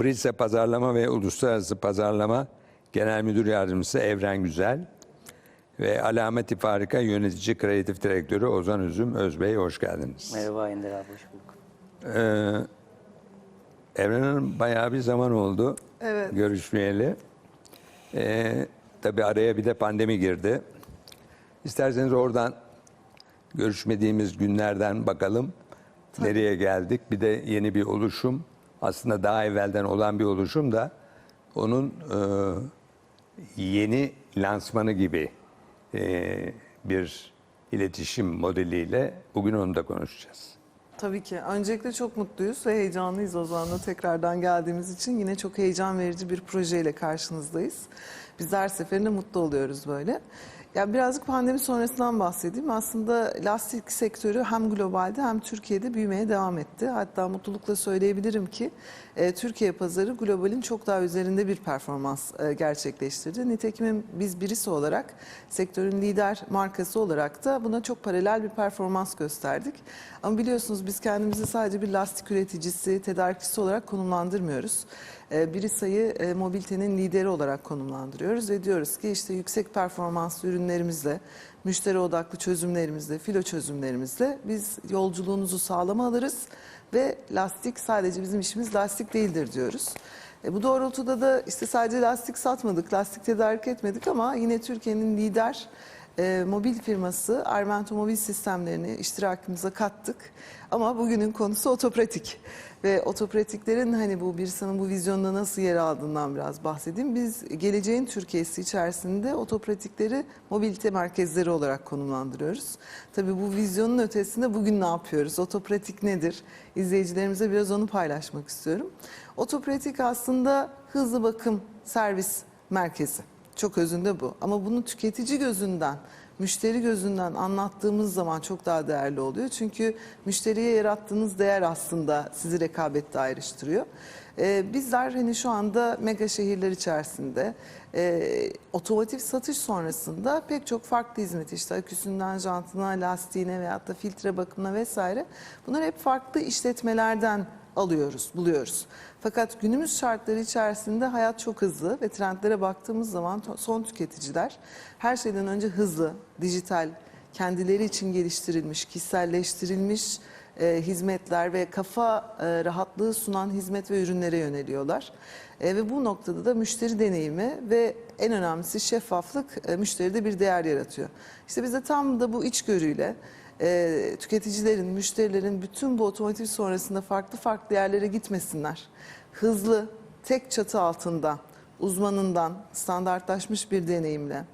Brise Pazarlama ve Uluslararası Pazarlama Genel Müdür Yardımcısı Evren Güzel ve Alamet-i Farika Yönetici Kreatif Direktörü Ozan Üzüm Özbey hoş geldiniz. Merhaba Ender abi, hoş bulduk. Ee, Evren Hanım bayağı bir zaman oldu Evet. görüşmeyeli. Ee, tabii araya bir de pandemi girdi. İsterseniz oradan görüşmediğimiz günlerden bakalım nereye geldik. Bir de yeni bir oluşum aslında daha evvelden olan bir oluşum da onun e, yeni lansmanı gibi e, bir iletişim modeliyle bugün onu da konuşacağız. Tabii ki. Öncelikle çok mutluyuz ve heyecanlıyız Ozan'la tekrardan geldiğimiz için. Yine çok heyecan verici bir projeyle karşınızdayız. Biz her seferinde mutlu oluyoruz böyle. Ya birazcık pandemi sonrasından bahsedeyim. Aslında lastik sektörü hem globalde hem Türkiye'de büyümeye devam etti. Hatta mutlulukla söyleyebilirim ki e, Türkiye pazarı globalin çok daha üzerinde bir performans e, gerçekleştirdi. Nitekim biz birisi olarak sektörün lider markası olarak da buna çok paralel bir performans gösterdik. Ama biliyorsunuz biz kendimizi sadece bir lastik üreticisi, tedarikçisi olarak konumlandırmıyoruz. E, biri sayı e, mobilitenin lideri olarak konumlandırıyoruz ve diyoruz ki işte yüksek performanslı ürünlerimizle, müşteri odaklı çözümlerimizle, filo çözümlerimizle biz yolculuğunuzu sağlama alırız ve lastik sadece bizim işimiz lastik değildir diyoruz. E, bu doğrultuda da işte sadece lastik satmadık, lastik tedarik etmedik ama yine Türkiye'nin lider e, mobil firması Armento Mobil Sistemlerini iştirakımıza kattık. Ama bugünün konusu otopratik. Ve otopratiklerin hani bu bir sanın bu vizyonda nasıl yer aldığından biraz bahsedeyim. Biz geleceğin Türkiye'si içerisinde otopratikleri mobilite merkezleri olarak konumlandırıyoruz. Tabii bu vizyonun ötesinde bugün ne yapıyoruz? Otopratik nedir? İzleyicilerimize biraz onu paylaşmak istiyorum. Otopratik aslında hızlı bakım servis merkezi. Çok özünde bu. Ama bunu tüketici gözünden, müşteri gözünden anlattığımız zaman çok daha değerli oluyor. Çünkü müşteriye yarattığınız değer aslında sizi rekabette ayrıştırıyor. Ee, bizler hani şu anda mega şehirler içerisinde e, otomotiv satış sonrasında pek çok farklı hizmet işte aküsünden jantına, lastiğine veyahut da filtre bakımına vesaire bunlar hep farklı işletmelerden alıyoruz, buluyoruz. Fakat günümüz şartları içerisinde hayat çok hızlı ve trendlere baktığımız zaman son tüketiciler her şeyden önce hızlı, dijital, kendileri için geliştirilmiş, kişiselleştirilmiş e, hizmetler ve kafa e, rahatlığı sunan hizmet ve ürünlere yöneliyorlar. E, ve bu noktada da müşteri deneyimi ve en önemlisi şeffaflık e, müşteride bir değer yaratıyor. İşte biz de tam da bu içgörüyle e, tüketicilerin, müşterilerin bütün bu otomotiv sonrasında farklı farklı yerlere gitmesinler. Hızlı, tek çatı altında, uzmanından standartlaşmış bir deneyimle,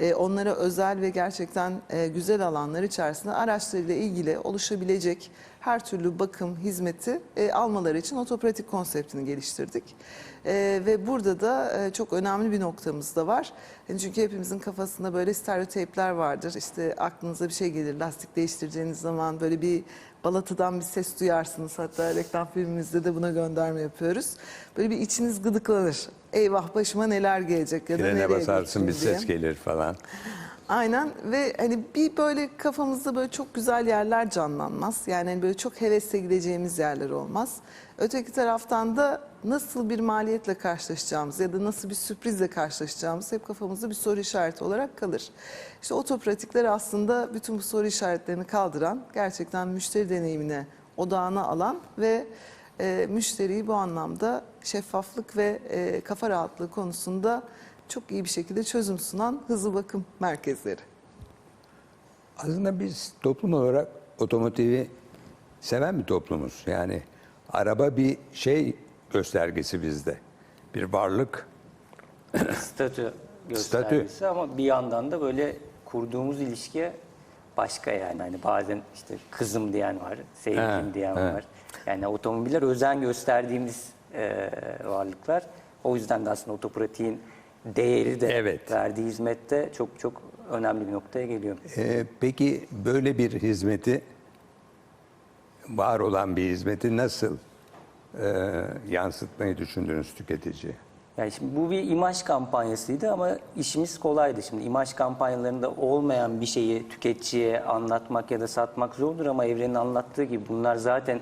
e, onlara özel ve gerçekten e, güzel alanlar içerisinde araçlarıyla ilgili oluşabilecek her türlü bakım hizmeti e, almaları için otopratik konseptini geliştirdik. E, ve burada da çok önemli bir noktamız da var. Çünkü hepimizin kafasında böyle stereotipler vardır. İşte aklınıza bir şey gelir lastik değiştireceğiniz zaman böyle bir balatıdan bir ses duyarsınız. Hatta reklam filmimizde de buna gönderme yapıyoruz. Böyle bir içiniz gıdıklanır. Eyvah başıma neler gelecek ya da Frene nereye basarsın bir ses gelir falan. Aynen ve hani bir böyle kafamızda böyle çok güzel yerler canlanmaz. Yani hani böyle çok hevesle gideceğimiz yerler olmaz. Öteki taraftan da nasıl bir maliyetle karşılaşacağımız ya da nasıl bir sürprizle karşılaşacağımız hep kafamızda bir soru işareti olarak kalır. İşte otopratikler aslında bütün bu soru işaretlerini kaldıran, gerçekten müşteri deneyimine odağına alan ve e, müşteriyi bu anlamda şeffaflık ve e, kafa rahatlığı konusunda çok iyi bir şekilde çözüm sunan hızlı bakım merkezleri. Aslında biz toplum olarak otomotivi seven bir toplumuz. Yani araba bir şey göstergesi bizde. Bir varlık. Statü göstergesi ama bir yandan da böyle kurduğumuz ilişkiye başka yani. Hani bazen işte kızım diyen var, sevgilim Ha, diyen ha. var. Yani otomobiller özen gösterdiğimiz e, varlıklar. O yüzden de aslında otopratiğin değeri de Evet. verdiği hizmette çok çok önemli bir noktaya geliyor. Ee, peki böyle bir hizmeti, var olan bir hizmeti nasıl e, yansıtmayı düşündünüz tüketiciye? Yani şimdi bu bir imaj kampanyasıydı ama işimiz kolaydı. Şimdi imaj kampanyalarında olmayan bir şeyi tüketiciye anlatmak ya da satmak zordur ama Evren'in anlattığı gibi bunlar zaten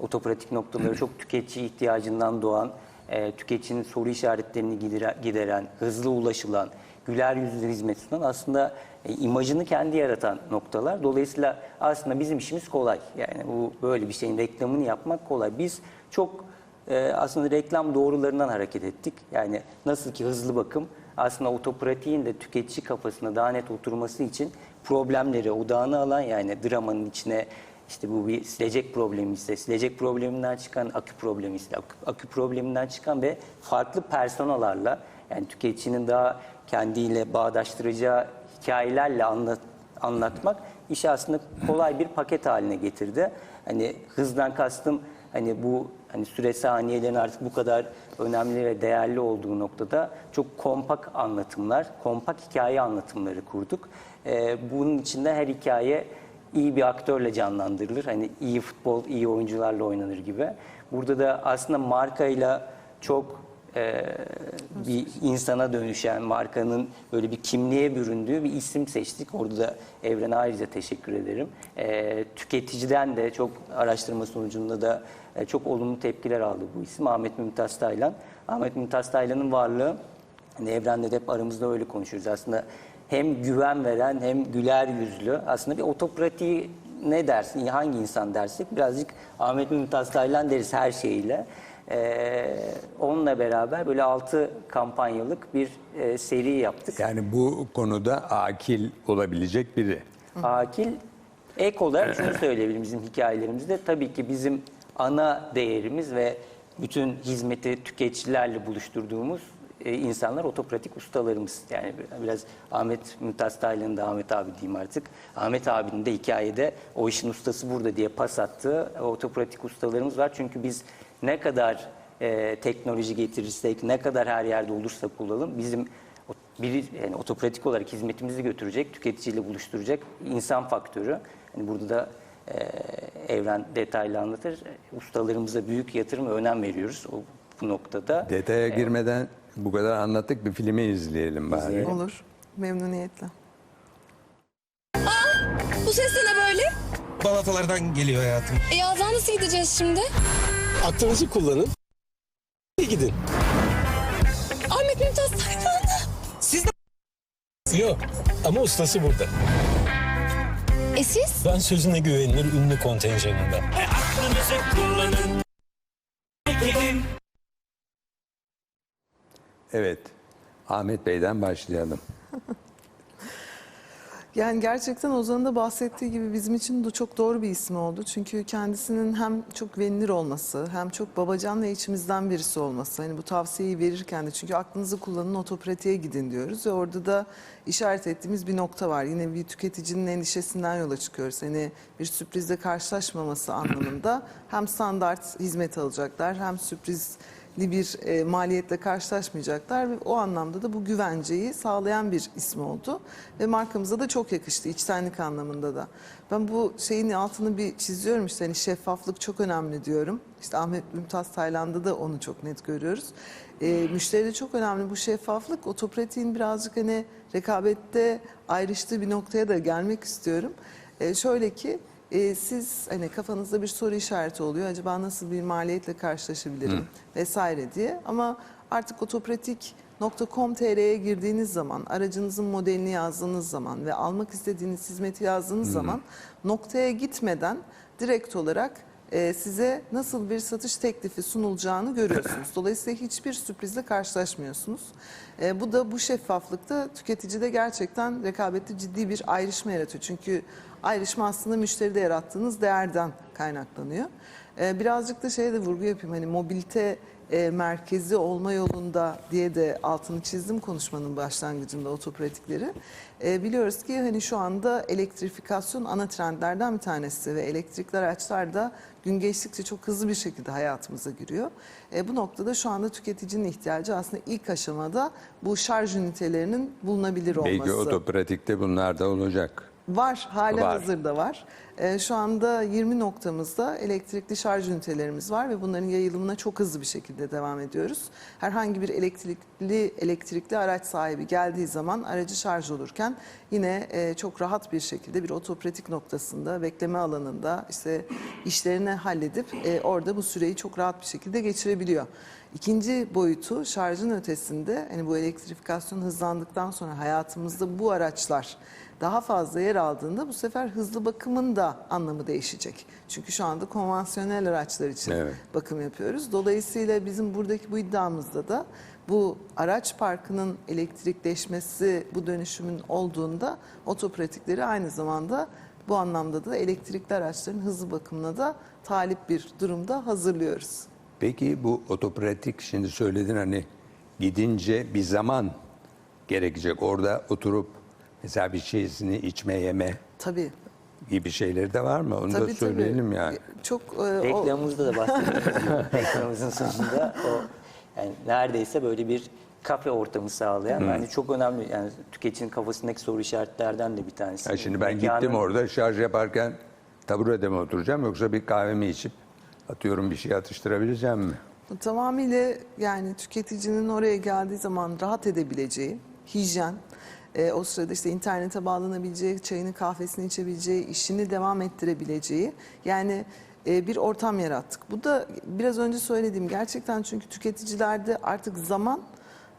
otopratik noktaları çok tüketici ihtiyacından doğan e, tüketicinin soru işaretlerini gidere- gideren, hızlı ulaşılan, güler yüzlü hizmet sunan aslında e, imajını kendi yaratan noktalar. Dolayısıyla aslında bizim işimiz kolay. Yani bu böyle bir şeyin reklamını yapmak kolay. Biz çok e, aslında reklam doğrularından hareket ettik. Yani nasıl ki hızlı bakım aslında otopratiğin de tüketici kafasına daha net oturması için problemleri odağına alan yani dramanın içine işte bu bir silecek problemi ise silecek probleminden çıkan akü problemi ise akü, akü probleminden çıkan ve farklı personalarla yani tüketicinin daha kendiyle bağdaştıracağı hikayelerle anlat, anlatmak işi aslında kolay bir paket haline getirdi. Hani hızdan kastım hani bu hani süre saniyelerin artık bu kadar önemli ve değerli olduğu noktada çok kompak anlatımlar, kompak hikaye anlatımları kurduk. Ee, bunun içinde her hikaye iyi bir aktörle canlandırılır. Hani iyi futbol, iyi oyuncularla oynanır gibi. Burada da aslında markayla çok e, bir insana dönüşen, markanın böyle bir kimliğe büründüğü bir isim seçtik. Orada da Evren'e ayrıca teşekkür ederim. E, tüketiciden de çok araştırma sonucunda da e, çok olumlu tepkiler aldı bu isim. Ahmet Mümtaz Taylan. Ahmet Mümtaz Taylan'ın varlığı, hani Evren'de de hep aramızda öyle konuşuyoruz. Aslında hem güven veren hem güler yüzlü. Aslında bir otopratiği ne dersin, hangi insan dersek birazcık Ahmet Mümtaz Taylan deriz her şeyiyle. Ee, onunla beraber böyle 6 kampanyalık bir e, seri yaptık. Yani bu konuda akil olabilecek biri. Akil ek olarak şunu söyleyebilirim bizim hikayelerimizde. Tabii ki bizim ana değerimiz ve bütün hizmeti tüketicilerle buluşturduğumuz e, insanlar otopratik ustalarımız. Yani biraz Ahmet Mümtaz Taylan'ın da Ahmet abi diyeyim artık. Ahmet abinin de hikayede o işin ustası burada diye pas attığı otopratik ustalarımız var. Çünkü biz ne kadar e, teknoloji getirirsek, ne kadar her yerde olursak olalım bizim biri yani otopratik olarak hizmetimizi götürecek, tüketiciyle buluşturacak insan faktörü. Hani burada da e, Evren detaylı anlatır. Ustalarımıza büyük yatırım ve önem veriyoruz o, bu noktada. Detaya girmeden bu kadar anlattık bir filmi izleyelim bari. İzleyelim. Olur. Memnuniyetle. Bu ses de ne böyle? Balatalardan geliyor hayatım. E yazdan nasıl gideceğiz şimdi? Aklınızı kullanın. İyi gidin. Ahmet Mümtaz Taylan. Siz de... Yok ama ustası burada. E siz? Ben sözüne güvenilir ünlü kontenjanında. Evet. Ahmet Bey'den başlayalım. Yani gerçekten Ozan'ın da bahsettiği gibi bizim için de çok doğru bir isim oldu. Çünkü kendisinin hem çok güvenilir olması hem çok babacan ve içimizden birisi olması. Hani bu tavsiyeyi verirken de çünkü aklınızı kullanın otopratiğe gidin diyoruz. Ve orada da işaret ettiğimiz bir nokta var. Yine bir tüketicinin endişesinden yola çıkıyoruz. Hani bir sürprizle karşılaşmaması anlamında hem standart hizmet alacaklar hem sürpriz bir e, maliyetle karşılaşmayacaklar ve o anlamda da bu güvenceyi sağlayan bir isim oldu ve markamıza da çok yakıştı içtenlik anlamında da. Ben bu şeyin altını bir çiziyorum işte hani şeffaflık çok önemli diyorum. İşte Ahmet Mümtaz Tayland'da da onu çok net görüyoruz. E, müşteride çok önemli bu şeffaflık. Otopratiğin birazcık hani rekabette ayrıştığı bir noktaya da gelmek istiyorum. E, şöyle ki e, siz hani kafanızda bir soru işareti oluyor. Acaba nasıl bir maliyetle karşılaşabilirim vesaire diye. Ama artık otopratik.com.tr'ye girdiğiniz zaman, aracınızın modelini yazdığınız zaman ve almak istediğiniz hizmeti yazdığınız zaman noktaya gitmeden direkt olarak e, size nasıl bir satış teklifi sunulacağını görüyorsunuz. Dolayısıyla hiçbir sürprizle karşılaşmıyorsunuz. E, bu da bu şeffaflıkta tüketicide gerçekten rekabette ciddi bir ayrışma yaratıyor. Çünkü ayrışma aslında müşteride yarattığınız değerden kaynaklanıyor. E, birazcık da şeye de vurgu yapayım hani mobilite e, merkezi olma yolunda diye de altını çizdim konuşmanın başlangıcında otopratikleri. E, biliyoruz ki hani şu anda elektrifikasyon ana trendlerden bir tanesi ve elektrikli araçlar da gün geçtikçe çok hızlı bir şekilde hayatımıza giriyor. E, bu noktada şu anda tüketicinin ihtiyacı aslında ilk aşamada bu şarj ünitelerinin bulunabilir olması. Belki otopratikte bunlar da olacak. Var, hala Var. hazırda var. Ee, şu anda 20 noktamızda elektrikli şarj ünitelerimiz var ve bunların yayılımına çok hızlı bir şekilde devam ediyoruz. Herhangi bir elektrikli elektrikli araç sahibi geldiği zaman aracı şarj olurken yine e, çok rahat bir şekilde bir otopratik noktasında, bekleme alanında işte işlerini halledip e, orada bu süreyi çok rahat bir şekilde geçirebiliyor. İkinci boyutu şarjın ötesinde hani bu elektrifikasyon hızlandıktan sonra hayatımızda bu araçlar daha fazla yer aldığında bu sefer hızlı bakımın da anlamı değişecek. Çünkü şu anda konvansiyonel araçlar için Evet. bakım yapıyoruz. Dolayısıyla bizim buradaki bu iddiamızda da bu araç parkının elektrikleşmesi, bu dönüşümün olduğunda otopratikleri aynı zamanda bu anlamda da elektrikli araçların hızlı bakımına da talip bir durumda hazırlıyoruz. Peki bu otopratik şimdi söyledin hani gidince bir zaman gerekecek. Orada oturup mesela bir şeysini içme yeme Tabii. gibi şeyleri de var mı? Onu Tabii da söyleyelim tabii. yani. Çok e, o- Reklamımızda da bahsediyoruz. Reklamımızın sonunda o yani neredeyse böyle bir kafe ortamı sağlayan bence çok önemli yani tüketicinin kafasındaki soru işaretlerden de bir tanesi. Ya şimdi ben Mekanın- gittim orada şarj yaparken taburede mi oturacağım yoksa bir kahvemi içip atıyorum bir şey atıştırabileceğim mi? Tamamıyla yani tüketicinin oraya geldiği zaman rahat edebileceği, hijyen, e, o sırada işte internete bağlanabileceği, çayını kahvesini içebileceği, işini devam ettirebileceği yani e, bir ortam yarattık. Bu da biraz önce söylediğim gerçekten çünkü tüketicilerde artık zaman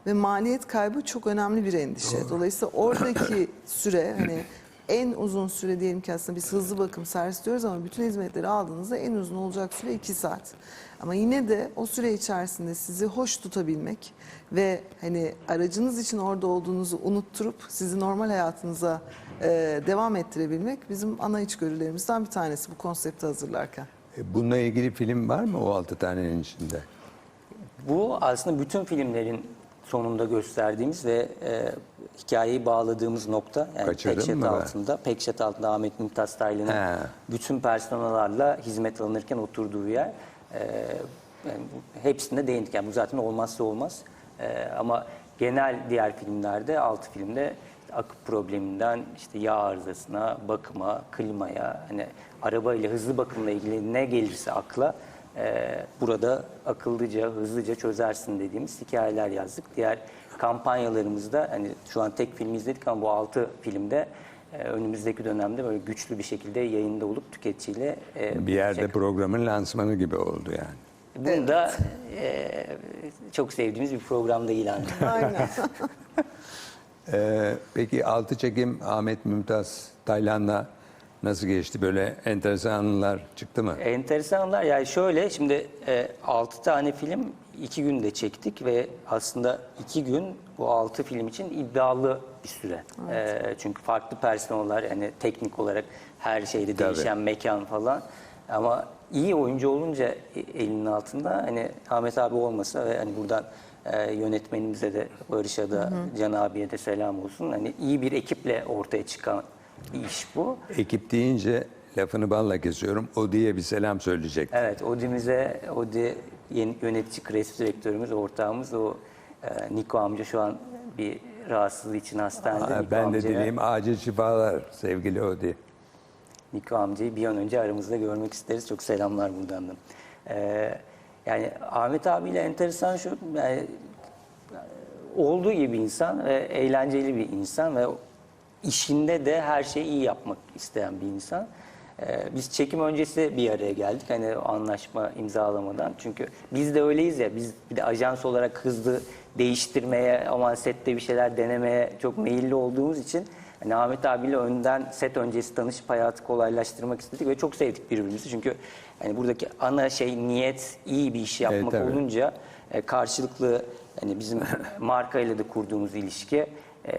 ve maliyet kaybı çok önemli bir endişe. Dolayısıyla oradaki süre hani en uzun süre diyelim ki aslında biz hızlı bakım servis diyoruz ama bütün hizmetleri aldığınızda en uzun olacak süre 2 saat. Ama yine de o süre içerisinde sizi hoş tutabilmek ve hani aracınız için orada olduğunuzu unutturup sizi normal hayatınıza e, devam ettirebilmek bizim ana içgörülerimizden bir tanesi bu konsepti hazırlarken. E, Bununla ilgili film var mı o altı tanenin içinde? Bu aslında bütün filmlerin sonunda gösterdiğimiz ve e, hikayeyi bağladığımız nokta. Yani Pekşet mı ben? altında, Pekşet altında Ahmet Mümtaz Taylan'ın He. bütün personellerle hizmet alınırken oturduğu yer. E, yani hepsinde değindik. Yani bu zaten olmazsa olmaz. E, ama genel diğer filmlerde, altı filmde akıp probleminden işte yağ arızasına, bakıma, klimaya, hani arabayla hızlı bakımla ilgili ne gelirse akla e, burada akıllıca, hızlıca çözersin dediğimiz hikayeler yazdık. Diğer kampanyalarımızda hani şu an tek film izledik ama bu altı filmde e, önümüzdeki dönemde böyle güçlü bir şekilde yayında olup tüketiciyle e, Bir yerde buluşacak. programın lansmanı gibi oldu yani. Bunu da e, çok sevdiğimiz bir programda ilan ettik. Aynen. Ee, peki altı çekim Ahmet Mümtaz Taylan'la nasıl geçti? Böyle enteresan anılar çıktı mı? Enteresanlar yani şöyle şimdi e, 6 tane film iki günde çektik ve aslında iki gün bu 6 film için iddialı bir süre. E, çünkü farklı personeller yani teknik olarak her şeyde Tabii. değişen mekan falan ama iyi oyuncu olunca e- elinin altında hani Ahmet abi olmasa ve hani buradan e, yönetmenimize de Barış'a da Can abiye de selam olsun. Hani iyi bir ekiple ortaya çıkan bir iş bu. Ekip deyince lafını balla kesiyorum. O diye bir selam söyleyecek. Evet, Odi'mize, Odi yeni yönetici kreatif direktörümüz, ortağımız o e, Niko amca şu an bir rahatsızlığı için hastanede. Aa, Niko ben de amcaya- dileyim acil şifalar sevgili Odi. Niko amcayı bir an önce aramızda görmek isteriz. Çok selamlar buradan da. Ee, yani Ahmet abiyle enteresan şu, yani olduğu gibi insan ve eğlenceli bir insan ve işinde de her şeyi iyi yapmak isteyen bir insan. Ee, biz çekim öncesi bir araya geldik hani anlaşma imzalamadan. Çünkü biz de öyleyiz ya biz bir de ajans olarak hızlı değiştirmeye aman sette bir şeyler denemeye çok meyilli olduğumuz için hani Ahmet abiyle önden set öncesi tanışıp hayatı kolaylaştırmak istedik ve çok sevdik birbirimizi. Çünkü hani buradaki ana şey niyet iyi bir iş yapmak tabii. olunca e, karşılıklı hani bizim markayla da kurduğumuz ilişki e,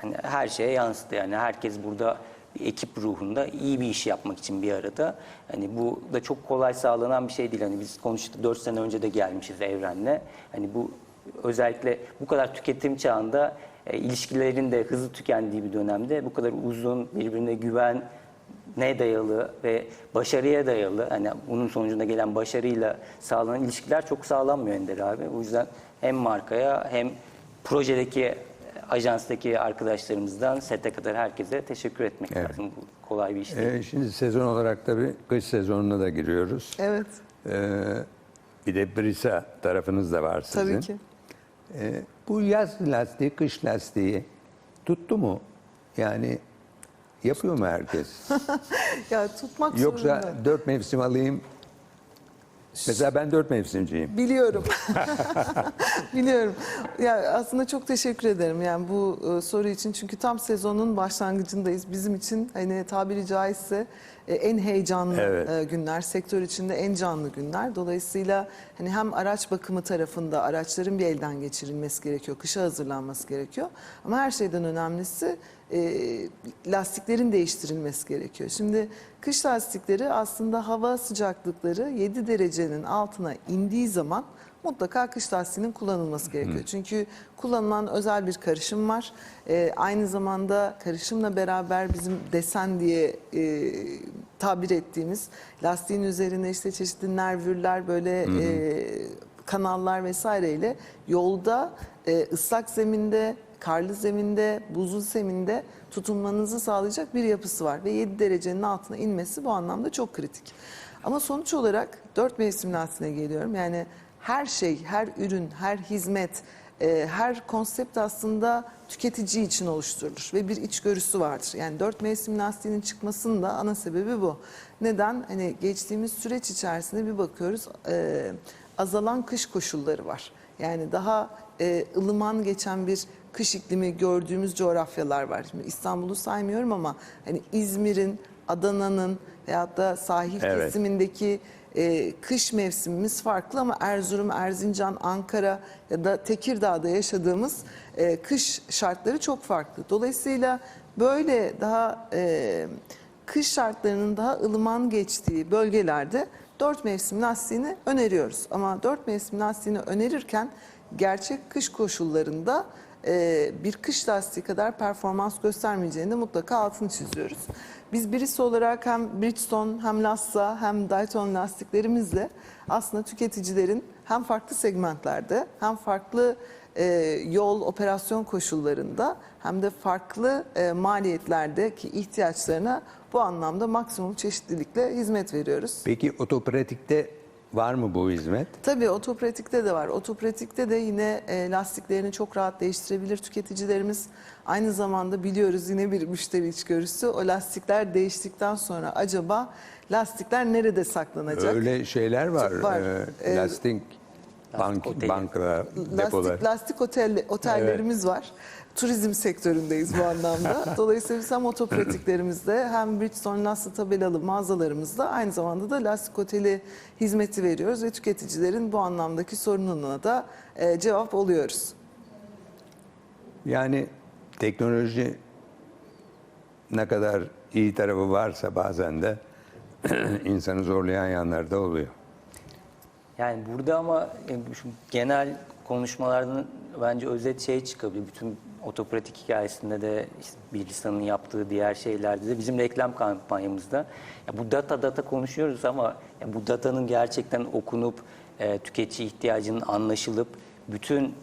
hani her şeye yansıdı. Yani herkes burada bir ekip ruhunda iyi bir iş yapmak için bir arada. Hani bu da çok kolay sağlanan bir şey değil. Hani biz konuştuk 4 sene önce de gelmişiz Evren'le. Hani bu özellikle bu kadar tüketim çağında e, ilişkilerin de hızlı tükendiği bir dönemde bu kadar uzun birbirine güven ne dayalı ve başarıya dayalı hani bunun sonucunda gelen başarıyla sağlanan ilişkiler çok sağlanmıyor Ender abi. O yüzden hem markaya hem projedeki ajanstaki arkadaşlarımızdan sete kadar herkese teşekkür etmek Evet. lazım. Bu kolay bir iş değil. Ee, şimdi sezon olarak tabii kış sezonuna da giriyoruz. Evet, Ee, bir de Brisa tarafınız da var sizin. tabii ki. Ee, bu yaz lastiği, kış lastiği tuttu mu? Yani yapıyor mu herkes? Ya tutmak Yoksa zorunda. dört mevsim alayım, Mesela ben dört mevsimciyim. Biliyorum. Biliyorum. Ya aslında çok teşekkür ederim yani bu e, soru için çünkü tam sezonun başlangıcındayız. Bizim için hani tabiri caizse e, en heyecanlı Evet. e, günler, sektör içinde en canlı günler. Dolayısıyla hani hem araç bakımı tarafında araçların bir elden geçirilmesi gerekiyor, kışa hazırlanması gerekiyor. Ama her şeyden önemlisi e, lastiklerin değiştirilmesi gerekiyor. Şimdi kış lastikleri aslında hava sıcaklıkları 7 derecenin altına indiği zaman mutlaka kış lastiğinin kullanılması gerekiyor. Çünkü kullanılan özel bir karışım var. E, aynı zamanda karışımla beraber bizim desen diye e, tabir ettiğimiz lastiğin üzerine işte çeşitli nervürler böyle e, kanallar vesaireyle yolda e, ıslak zeminde, karlı zeminde, buzlu zeminde tutunmanızı sağlayacak bir yapısı var ve 7 derecenin altına inmesi bu anlamda çok kritik. Ama sonuç olarak 4 mevsim lastiğine geliyorum. Yani her şey, her ürün, her hizmet, e, her konsept aslında tüketici için oluşturulur ve bir içgörüsü vardır. Yani dört mevsim lastiğinin çıkmasının da ana sebebi bu. Neden? Hani geçtiğimiz süreç içerisinde bir bakıyoruz e, azalan kış koşulları var. Yani daha e, ılıman geçen bir kış iklimi gördüğümüz coğrafyalar var. Şimdi İstanbul'u saymıyorum ama hani İzmir'in, Adana'nın veyahut da sahil Evet. kesimindeki e, kış mevsimimiz farklı ama Erzurum, Erzincan, Ankara ya da Tekirdağ'da yaşadığımız e, kış şartları çok farklı. Dolayısıyla böyle daha e, kış şartlarının daha ılıman geçtiği bölgelerde dört mevsim lastiğini öneriyoruz. Ama dört mevsim lastiğini önerirken gerçek kış koşullarında e, bir kış lastiği kadar performans göstermeyeceğini de mutlaka altını çiziyoruz. Biz birisi olarak hem Bridgestone hem Lassa hem Dayton lastiklerimizle aslında tüketicilerin hem farklı segmentlerde hem farklı e, yol operasyon koşullarında hem de farklı e, maliyetlerdeki ihtiyaçlarına bu anlamda maksimum çeşitlilikle hizmet veriyoruz. Peki otopratikte var mı bu hizmet? Tabii otopratikte de var. Otopratikte de yine e, lastiklerini çok rahat değiştirebilir tüketicilerimiz. Aynı zamanda biliyoruz yine bir müşteri içgörüsü. O lastikler değiştikten sonra acaba lastikler nerede saklanacak? Öyle şeyler var. Var. Ee, Ee, lastik bank, oteli. bankalar, depolar. Lastik, lastik otel, otellerimiz var. Turizm sektöründeyiz bu anlamda. Dolayısıyla biz hem otopratiklerimizde hem Bridgestone lastik tabelalı mağazalarımızda aynı zamanda da lastik oteli hizmeti veriyoruz ve tüketicilerin bu anlamdaki sorununa da e, cevap oluyoruz. Yani teknoloji ne kadar iyi tarafı varsa bazen de insanı zorlayan yanları da oluyor. Yani burada ama e, genel konuşmalardan bence özet şey çıkabilir. Bütün otopratik hikayesinde de işte Birlistan'ın yaptığı diğer şeylerde de bizim reklam kampanyamızda ya bu data data konuşuyoruz ama ya bu datanın gerçekten okunup e, tüketici ihtiyacının anlaşılıp bütün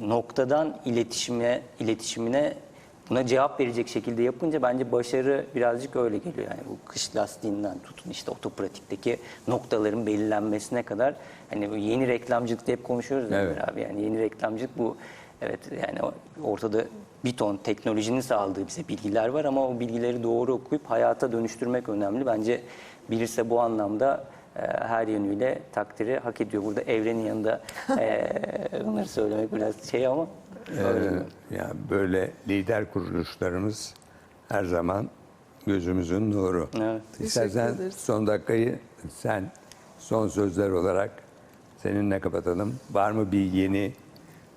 noktadan iletişime iletişimine buna cevap verecek şekilde yapınca bence başarı birazcık öyle geliyor. Yani bu kış lastiğinden tutun işte otopratikteki noktaların belirlenmesine kadar hani bu yeni reklamcılıkta hep konuşuyoruz ya Evet. abi. Yani yeni reklamcılık bu evet yani ortada bir ton teknolojinin sağladığı bize bilgiler var ama o bilgileri doğru okuyup hayata dönüştürmek önemli. Bence bilirse bu anlamda e, her yönüyle takdiri hak ediyor. Burada evrenin yanında e, onları söylemek biraz şey ama. Ee, yani böyle lider kuruluşlarımız her zaman gözümüzün nuru. Evet. İstersen son dakikayı sen son sözler olarak seninle kapatalım. Var mı bir yeni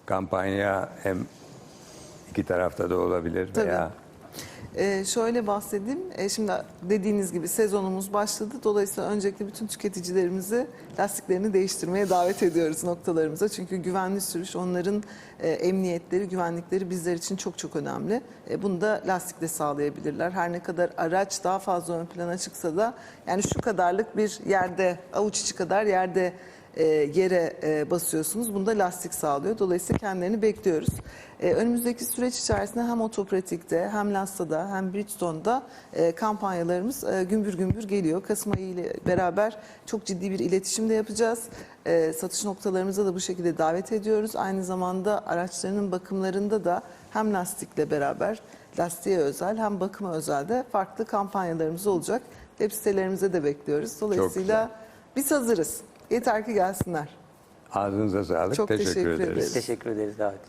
kampanya hem iki tarafta da olabilir Tabii. veya Ee, şöyle bahsedeyim. Ee, şimdi dediğiniz gibi sezonumuz başladı. Dolayısıyla öncelikle bütün tüketicilerimizi lastiklerini değiştirmeye davet ediyoruz noktalarımıza. Çünkü güvenli sürüş onların e, emniyetleri, güvenlikleri bizler için çok çok önemli. E, bunu da lastikle sağlayabilirler. Her ne kadar araç daha fazla ön plana çıksa da yani şu kadarlık bir yerde, avuç içi kadar yerde e, yere e, basıyorsunuz. Bunda lastik sağlıyor. Dolayısıyla kendilerini bekliyoruz. E, önümüzdeki süreç içerisinde hem Otopratik'te hem Lassa'da hem Bridgestone'da e, kampanyalarımız e, gümbür gümbür geliyor. Kasım ayı ile beraber çok ciddi bir iletişim de yapacağız. E, satış noktalarımıza da bu şekilde davet ediyoruz. Aynı zamanda araçlarının bakımlarında da hem lastikle beraber lastiğe özel hem bakıma özel de farklı kampanyalarımız olacak. Web sitelerimize de bekliyoruz. Dolayısıyla biz hazırız. Yeter ki gelsinler. Ağzınıza sağlık. Çok teşekkür, teşekkür ederiz. ederiz. Teşekkür ederiz davet